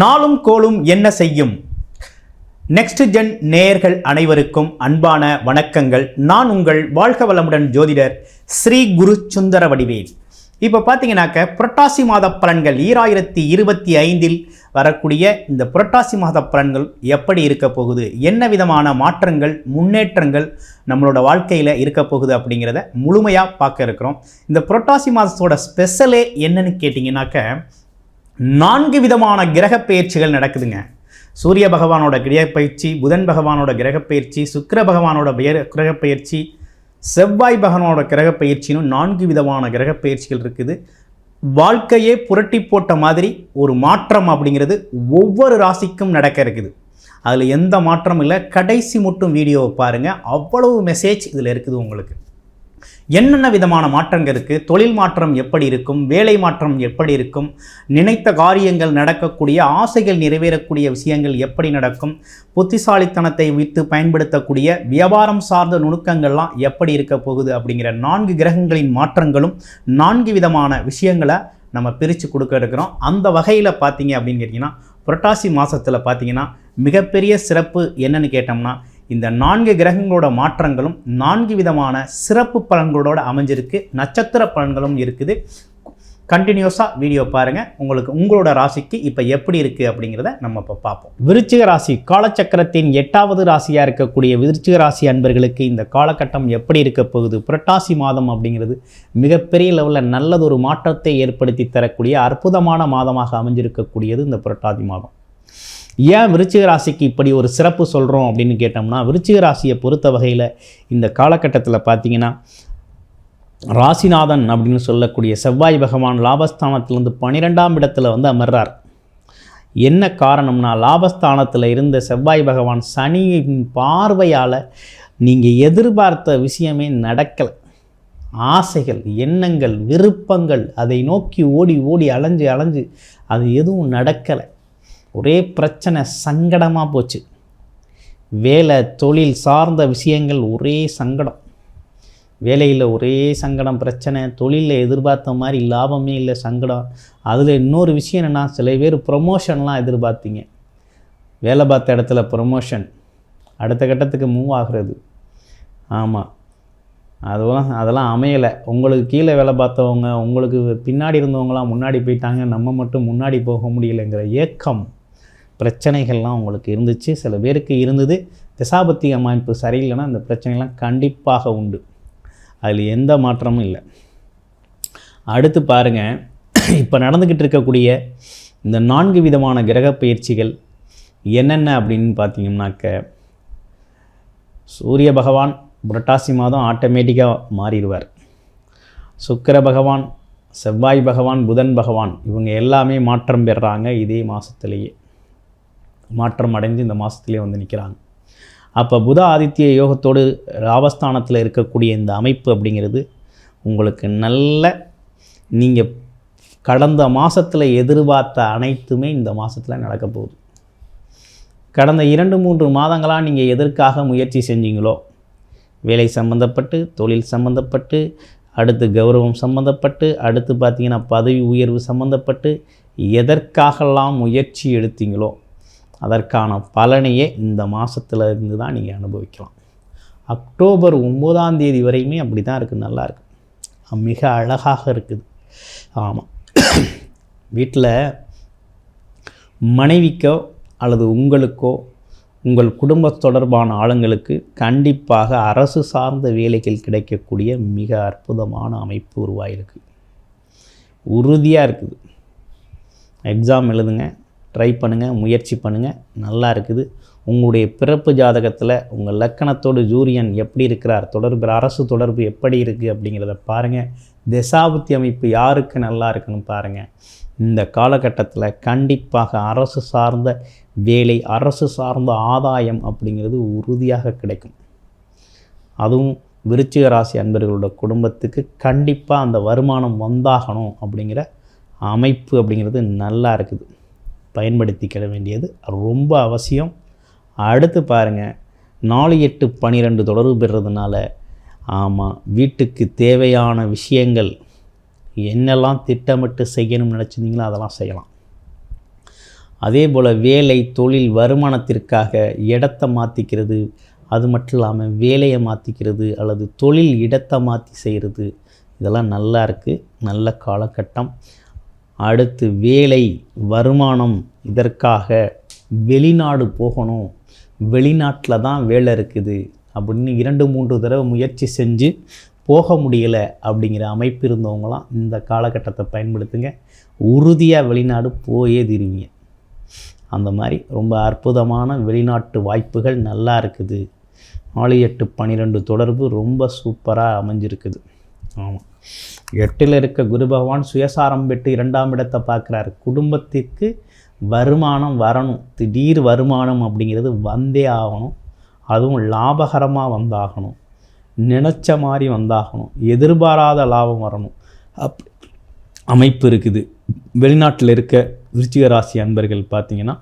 நாளும் கோளும் என்ன செய்யும்? நெக்ஸ்ட் ஜென் நேயர்கள் அனைவருக்கும் அன்பான வணக்கங்கள். நான் உங்கள் வாழ்க வளமுடன் ஜோதிடர் ஸ்ரீ குரு சுந்தர வடிவேல். இப்போ பார்த்தீங்கன்னாக்க புரட்டாசி மாத பலன்கள் ஈராயிரத்தி இருபத்தி ஐந்தில் வரக்கூடிய இந்த புரட்டாசி மாத பலன்கள் எப்படி இருக்க போகுது? என்ன விதமான மாற்றங்கள் முன்னேற்றங்கள் நம்மளோட வாழ்க்கையில் இருக்க போகுது அப்படிங்கிறத முழுமையாக பார்க்க இருக்கிறோம். இந்த புரட்டாசி மாதத்தோட ஸ்பெஷலே என்னன்னு கேட்டிங்கனாக்க நான்கு விதமான கிரக நடக்குதுங்க. சூரிய பகவானோட கிரக பயிற்சி புதன் பகவானோட கிரக பயிற்சி சுக்கிர பகவானோட பெயர் கிரக பயிற்சி செவ்வாய் பகவானோட கிரக பயிற்சின்னு நான்கு விதமான கிரக பயிற்சிகள் இருக்குது. வாழ்க்கையே புரட்டி போட்ட மாதிரி ஒரு மாற்றம் அப்படிங்கிறது ஒவ்வொரு ராசிக்கும் நடக்க இருக்குது. அதில் எந்த மாற்றமும் இல்லை. கடைசி மட்டும் வீடியோவை பாருங்கள் அவ்வளவு மெசேஜ் இதில் இருக்குது உங்களுக்கு. என்னென்ன விதமான மாற்றங்கள் இருக்குது தொழில் மாற்றம் எப்படி இருக்கும்? வேலை மாற்றம் எப்படி இருக்கும்? நினைத்த காரியங்கள் நடக்கக்கூடிய ஆசைகள் நிறைவேறக்கூடிய விஷயங்கள் எப்படி நடக்கும்? புத்திசாலித்தனத்தை விட்டு பயன்படுத்தக்கூடிய வியாபாரம் சார்ந்த நுணுக்கங்கள்லாம் எப்படி இருக்க போகுது அப்படிங்கிற நான்கு கிரகங்களின் மாற்றங்களும் நான்கு விதமான விஷயங்களை நம்ம பிரித்து கொடுக்க இருக்கிறோம். அந்த வகையில் பார்த்தீங்க அப்படின்னு கேட்டிங்கன்னா புரட்டாசி மாதத்தில் பார்த்தீங்கன்னா மிகப்பெரிய சிறப்பு என்னன்னு கேட்டோம்னா இந்த நான்கு கிரகங்களோட மாற்றங்களும் நான்கு விதமான சிறப்பு பலன்களோட அமைஞ்சிருக்கு. நட்சத்திர பலன்களும் இருக்குது. கண்டினியூஸாக வீடியோ பாருங்கள் உங்களுக்கு உங்களோட ராசிக்கு இப்போ எப்படி இருக்குது அப்படிங்கிறத நம்ம இப்போ பார்ப்போம். விருச்சிக ராசி காலச்சக்கரத்தின் எட்டாவது ராசியாக இருக்கக்கூடிய விருச்சிக ராசி அன்பர்களுக்கு இந்த காலகட்டம் எப்படி இருக்க போகுது? புரட்டாசி மாதம் அப்படிங்கிறது மிகப்பெரிய லெவலில் நல்லதொரு மாற்றத்தை ஏற்படுத்தி தரக்கூடிய அற்புதமான மாதமாக அமைஞ்சிருக்கக்கூடியது இந்த புரட்டாசி மாதம். ஏன் விருச்சிக ராசிக்கு இப்படி ஒரு சிறப்பு சொல்கிறோம் அப்படின்னு கேட்டோம்னா விருச்சிக ராசியை பொறுத்த வகையில் இந்த காலகட்டத்தில் பார்த்தீங்கன்னா ராசிநாதன் அப்படின்னு சொல்லக்கூடிய செவ்வாய் பகவான் லாபஸ்தானத்திலிருந்து பன்னிரெண்டாம் இடத்துல வந்து அமர்றார். என்ன காரணம்னா லாபஸ்தானத்தில் இருந்த செவ்வாய் பகவான் சனியின் பார்வையால் நீங்கள் எதிர்பார்த்த விஷயமே நடக்கலை. ஆசைகள் எண்ணங்கள் விருப்பங்கள் அதை நோக்கி ஓடி ஓடி அலைஞ்சு அலைஞ்சு அது எதுவும் நடக்கலை. ஒரே பிரச்சனை சங்கடமாக போச்சு. வேலை தொழில் சார்ந்த விஷயங்கள் ஒரே சங்கடம். வேலையில் ஒரே சங்கடம் பிரச்சனை. தொழிலில் எதிர்பார்த்த மாதிரி லாபமே இல்லை சங்கடம். அதில் இன்னொரு விஷயம் என்னென்னா சில பேர் ப்ரொமோஷன்லாம் எதிர்பார்த்தீங்க. வேலை பார்த்த இடத்துல ப்ரொமோஷன் அடுத்த கட்டத்துக்கு மூவ் ஆகிறது. ஆமாம் அதெல்லாம் அதெல்லாம் அமையலை. உங்களுக்கு கீழே வேலை பார்த்தவங்க உங்களுக்கு பின்னாடி இருந்தவங்களாம் முன்னாடி போயிட்டாங்க. நம்ம மட்டும் முன்னாடி போக முடியலைங்கிற ஏக்கம். பிரச்சனைகள்லாம் உங்களுக்கு இருந்துச்சு. சில பேருக்கு இருந்தது. திசாபத்தி அமைப்பு சரியில்லைன்னா அந்த பிரச்சனைலாம் கண்டிப்பாக உண்டு. அதில் எந்த மாற்றமும் இல்லை. அடுத்து பாருங்கள் இப்போ நடந்துக்கிட்டு இருக்கக்கூடிய இந்த நான்கு விதமான கிரக பயிற்சிகள் என்னென்ன அப்படின்னு பார்த்தீங்கன்னாக்க சூரிய பகவான் புரட்டாசி மாதம் ஆட்டோமேட்டிக்காக மாறிடுவார். சுக்கிர பகவான் செவ்வாய் பகவான் புதன் பகவான் இவங்க எல்லாமே மாற்றம் பெறுறாங்க இதே மாதத்துலேயே மாற்றம் அடைஞ்சு இந்த மாதத்துலேயே வந்து நிற்கிறாங்க அப்போ புத ஆதித்ய யோகத்தோடு லாபஸ்தானத்தில் இருக்கக்கூடிய இந்த அமைப்பு அப்படிங்கிறது உங்களுக்கு நல்ல நீங்கள் கடந்த மாதத்தில் எதிர்பார்த்த அனைத்துமே இந்த மாதத்தில் நடக்க போகுது. கடந்த இரண்டு மூன்று மாதங்களாக நீங்கள் எதற்காக முயற்சி செஞ்சீங்களோ வேலை சம்மந்தப்பட்டு தொழில் சம்மந்தப்பட்டு அடுத்து கௌரவம் சம்மந்தப்பட்டு அடுத்து பார்த்திங்கன்னா பதவி உயர்வு சம்மந்தப்பட்டு எதற்காகலாம் முயற்சி எடுத்தீங்களோ அதற்கான பலனையே இந்த மாதத்துல இருந்து தான் நீங்கள் அனுபவிக்கலாம். அக்டோபர் ஒம்போதாம் தேதி வரையுமே அப்படி தான் இருக்குது நல்லா இருக்குது மிக அழகாக இருக்குது. ஆமாம் வீட்டில் மனைவிக்கோ அல்லது உங்களுக்கோ உங்கள் குடும்ப தொடர்பான ஆளுங்களுக்கு கண்டிப்பாக அரசு சார்ந்த வேலைகள் கிடைக்கக்கூடிய மிக அற்புதமான அமைப்பு உருவாயிருக்கு. உறுதியாக இருக்குது. எக்ஸாம் எழுதுங்க. ட்ரை பண்ணுங்கள் முயற்சி பண்ணுங்கள் நல்லா இருக்குது. உங்களுடைய பிறப்பு ஜாதகத்தில் உங்கள் லக்கணத்தோடு ஜூரியன் எப்படி இருக்கிறார் தொடர்பு அரசு தொடர்பு எப்படி இருக்குது அப்படிங்கிறத பாருங்கள் திசாபுத்தி அமைப்பு யாருக்கு நல்லா இருக்குன்னு பாருங்கள் இந்த காலகட்டத்தில் கண்டிப்பாக அரசு சார்ந்த வேலை அரசு சார்ந்த ஆதாயம் அப்படிங்கிறது உறுதியாக கிடைக்கும். அதுவும் விருச்சிக ராசி அன்பர்களோட குடும்பத்துக்கு கண்டிப்பாக அந்த வருமானம் வந்தாகணும் அப்படிங்கிற அமைப்பு அப்படிங்கிறது நல்லா இருக்குது. பயன்படுத்திக்கிட வேண்டியது ரொம்ப அவசியம். அடுத்து பாருங்கள் நாலு எட்டு பன்னிரெண்டு தொடர்பு பெறுறதுனால ஆமாம் வீட்டுக்கு தேவையான விஷயங்கள் என்னெல்லாம் திட்டமிட்டு செய்யணும்னு நினச்சிருந்தீங்களோ அதெல்லாம் செய்யலாம். அதே போல் வேலை தொழில் வருமானத்திற்காக இடத்தை மாற்றிக்கிறது அது மட்டும் இல்லாமல் வேலையை மாற்றிக்கிறது அல்லது தொழில் இடத்தை மாற்றி செய்கிறது இதெல்லாம் நல்லா இருக்குது நல்ல காலகட்டம். அடுத்து வேலை வருமானம் இதற்காக வெளிநாடு போகணும். வெளிநாட்டில் தான் வேலை இருக்குது. அப்படின்னு இரண்டு மூன்று தடவை முயற்சி செஞ்சு போக முடியலை அப்படிங்கிற அமைப்பு இருந்தவங்களாம் இந்த காலகட்டத்தை பயன்படுத்துங்க. உறுதியாக வெளிநாடு போயே தீருவீங்க. அந்த மாதிரி ரொம்ப அற்புதமான வெளிநாட்டு வாய்ப்புகள் நல்லா இருக்குது. நாலு எட்டு பன்னிரெண்டு தொடர்பு ரொம்ப சூப்பராக அமைஞ்சிருக்குது. ஆமாம் எட்டில் இருக்க குரு பகவான் சுயசாரம் பெற்று இரண்டாம் இடத்தை பார்க்குறாரு. குடும்பத்திற்கு வருமானம் வரணும். திடீர் வருமானம் அப்படிங்கிறது வந்தே ஆகணும். அதுவும் லாபகரமாக வந்தாகணும். நினச்ச மாதிரி வந்தாகணும். எதிர்பாராத லாபம் வரணும். அப் அமைப்பு இருக்குது. வெளிநாட்டில் இருக்க விருச்சிக ராசி அன்பர்கள் பார்த்திங்கன்னா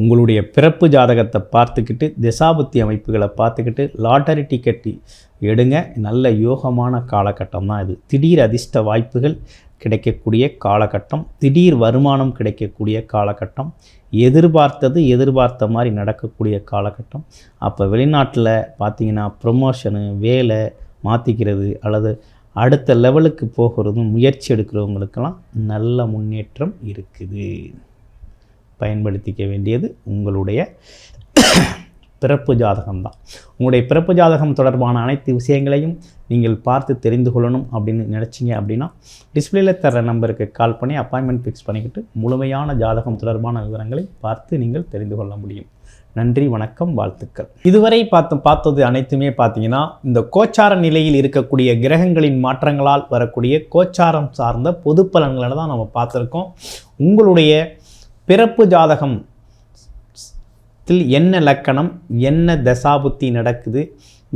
உங்களுடைய பிறப்பு ஜாதகத்தை பார்த்துக்கிட்டு திசாபுத்தி அமைப்புகளை பார்த்துக்கிட்டு லாட்டரி டிக்கெட் எடுங்க. நல்ல யோகமான காலகட்டம் தான் இது. திடீர் அதிர்ஷ்ட வாய்ப்புகள் கிடைக்கக்கூடிய காலகட்டம் திடீர் வருமானம் கிடைக்கக்கூடிய காலகட்டம் எதிர்பார்த்தது எதிர்பார்த்த மாதிரி நடக்கக்கூடிய காலகட்டம். அப்போ வெளிநாட்டில் பார்த்திங்கன்னா ப்ரொமோஷனு வேலை மாற்றிக்கிறது அல்லது அடுத்த லெவலுக்கு போகிறதும் முயற்சி எடுக்கிறவங்களுக்கெல்லாம் நல்ல முன்னேற்றம் இருக்குது. பயன்படுத்திக்க வேண்டியது உங்களுடைய பிறப்பு ஜாதகம் தான் உங்களுடைய பிறப்பு ஜாதகம் தொடர்பான அனைத்து விஷயங்களையும் நீங்கள் பார்த்து தெரிந்து கொள்ளணும் அப்படின்னு நினச்சிங்க அப்படின்னா டிஸ்பிளேல தர நம்பருக்கு கால் பண்ணி அப்பாயின்மெண்ட் ஃபிக்ஸ் பண்ணிக்கிட்டு முழுமையான ஜாதகம் தொடர்பான விவரங்களை பார்த்து நீங்கள் தெரிந்து கொள்ள முடியும். நன்றி வணக்கம் வாழ்த்துக்கள். இதுவரை பார்த்து பார்த்தது அனைத்துமே பார்த்தீங்கன்னா இந்த கோச்சார நிலையில் இருக்கக்கூடிய கிரகங்களின் மாற்றங்களால் வரக்கூடிய கோச்சாரம் சார்ந்த பொது பலன்களை தான் நம்ம பார்த்துருக்கோம். உங்களுடைய பிறப்பு ஜாதகம் என்ன லக்கணம் என்ன தசாபுத்தி நடக்குது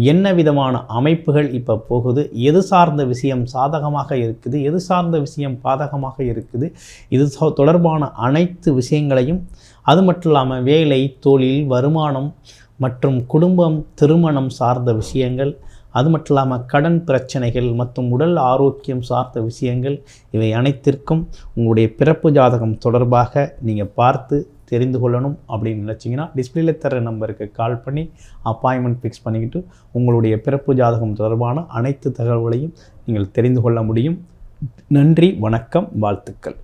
என்ன விதமான அமைப்புகள் இப்போ போகுது எது சார்ந்த விஷயம் சாதகமாக இருக்குது எது சார்ந்த விஷயம் பாதகமாக இருக்குது இது தொடர்பான அனைத்து விஷயங்களையும் அது மட்டும் இல்லாமல் வேலை தொழில் வருமானம் மற்றும் குடும்பம் திருமணம் சார்ந்த விஷயங்கள் அது மட்டும் இல்லாமல் கடன் பிரச்சனைகள் மற்றும் உடல் ஆரோக்கியம் சார்ந்த விஷயங்கள் இவை அனைத்திற்கும் உங்களுடைய பிறப்பு ஜாதகம் தொடர்பாக நீங்கள் பார்த்து தெரிந்து கொள்ளணும் அப்படின்னு நினச்சிங்கன்னா டிஸ்பிளேல தர நம்பருக்கு கால் பண்ணி அப்பாயின்மெண்ட் ஃபிக்ஸ் பண்ணிக்கிட்டு உங்களுடைய பிறப்பு ஜாதகம் தொடர்பான அனைத்து தகவல்களையும் நீங்கள் தெரிந்து கொள்ள முடியும். நன்றி வணக்கம் வாழ்த்துக்கள்.